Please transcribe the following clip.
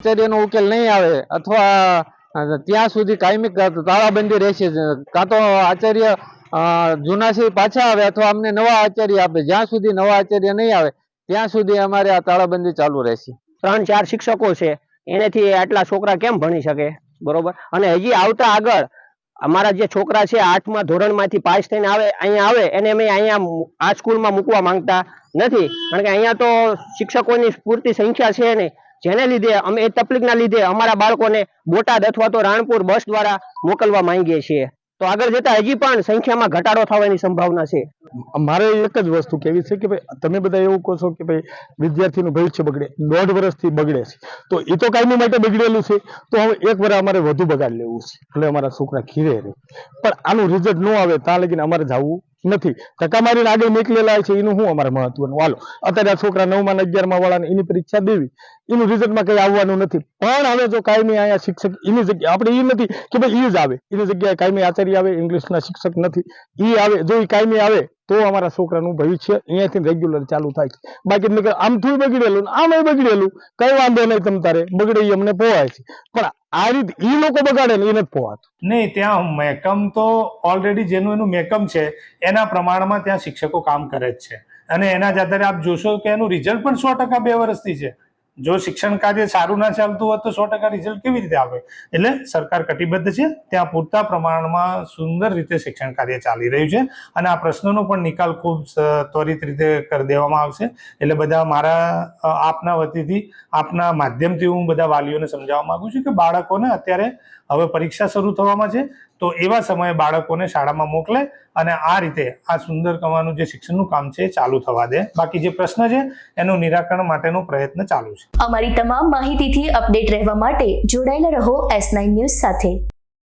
આચાર્યનો ઉકેલ નહીં આવે અથવા ત્યાં સુધી કાયમી તાળાબંધી રહેશે કાં તો આચાર્ય અ, જૂના છે એ પાછા આવે અથવા અમને નવા આચાર્ય આપે. જ્યાં સુધી નવા આચાર્ય નહીં આવે ત્યાં સુધી અમારે આ તાળાબંધી ચાલુ રહેશે. ત્રણ ચાર શિક્ષકો છે. એનેથી આટલા છોકરા કેમ ભણી શકે? બરોબર? અને હજી આવતા આગળ અમારા જે છોકરા છે આઠમા ધોરણમાંથી પાસ થઈને આવે અહીંયા આવે એને અમે અહીંયા આ સ્કૂલમાં મૂકવા માંગતા નથી. કારણ કે અહીંયા તો શિક્ષકોની પૂરતી સંખ્યા છે નહીં. જેને લીધે અમે એ તકલીફના લીધે અમારા બાળકોને બોટાદ અથવા તો રાણપુર બસ દ્વારા મોકલવા માંગીએ છીએ. તો આગળ જતા હજી પણ સંખ્યામાં ઘટાડો થવાની સંભાવના છે. મારે એક જ વસ્તુ કેવી છે કે ભાઈ, તમે બધા એવું કહો છો કે ભાઈ, વિદ્યાર્થીનું ભવિષ્ય બગડે, દોઢ વર્ષથી બગડે છે. તો એ તો કાયમી માટે બગડેલું છે. તો હવે એક વાર અમારે વધુ બગાડ લેવું છે. એટલે અમારા છોકરા ખીરે રહે. પણ આનું રિઝલ્ટ ન આવે, ત્યાં લગીને અમારે જવું નથી. ટકા મારીને આગળ નીકળેલા છે, એનું શું અમારે મહત્વનું હાલો અત્યારે આ છોકરા નવમાં અગિયારમાં વાળાને એની પરીક્ષા દેવી. એનું રિઝલ્ટમાં કઈ આવવાનું નથી. પણ હવે જો કાયમી અહીંયા શિક્ષક, એની જગ્યાએ, આપણે એ નથી કે ભાઈ એ જ આવે. એની જગ્યાએ કાયમી આચાર્ય આવે ઇંગ્લિશના શિક્ષક નથી. એ આવે. જો એ કાયમી આવે તો અમારા છોકરાનું ભવિષ્ય અહીંયાથી રેગ્યુલર ચાલુ થાય છે. બાકી નીકળ આમ થોડું બગડેલું ને આમ બગડેલું, કઈ વાંધો નહીં તમ તારે બગડે ઈ અમને પોવાય છે. પણ આ રીતે એ લોકો બગાડે ને જ પોવાતું નહીં, ત્યાં મેકમ તો ઓલરેડી જેનું એનું મેકમ છે, એના પ્રમાણમાં ત્યાં શિક્ષકો કામ કરે જ છે. અને એના જ આધારે આપ જોશો કે એનું રિઝલ્ટ પણ સો ટકા બે વર્ષથી છે. જો શિક્ષણ કાર્ય સારું ના ચાલતું હોત તો સો ટકા રિઝલ્ટ કેવી રીતે આવે? એટલે સરકાર કટિબદ્ધ છે, ત્યાં પૂરતા પ્રમાણમાં સુંદર રીતે શિક્ષણ કાર્ય ચાલી રહ્યું છે અને આ પ્રશ્નોનો પણ નિકાલ ખૂબ ત્વરિત રીતે કરી દેવામાં આવશે. એટલે બધા મારા આપના વતીથી, આપના માધ્યમથી હું બધા વાલીઓને સમજાવવા માંગુ છું કે બાળકોને અત્યારે હવે પરીક્ષા શરૂ થવામાં છે તો એવા સમયે બાળકોને શાળામાં મોકલે અને આ રીતે આ સુંદર કમાનું જે શિક્ષણનું કામ છે ચાલુ થવા દે. બાકી જે પ્રશ્ન છે એનું નિરાકરણ માટેનો પ્રયત્ન ચાલુ છે. અમારી તમામ માહિતીથી અપડેટ રહેવા માટે જોડાયેલા રહો એસ નાઇન ન્યૂઝ સાથે.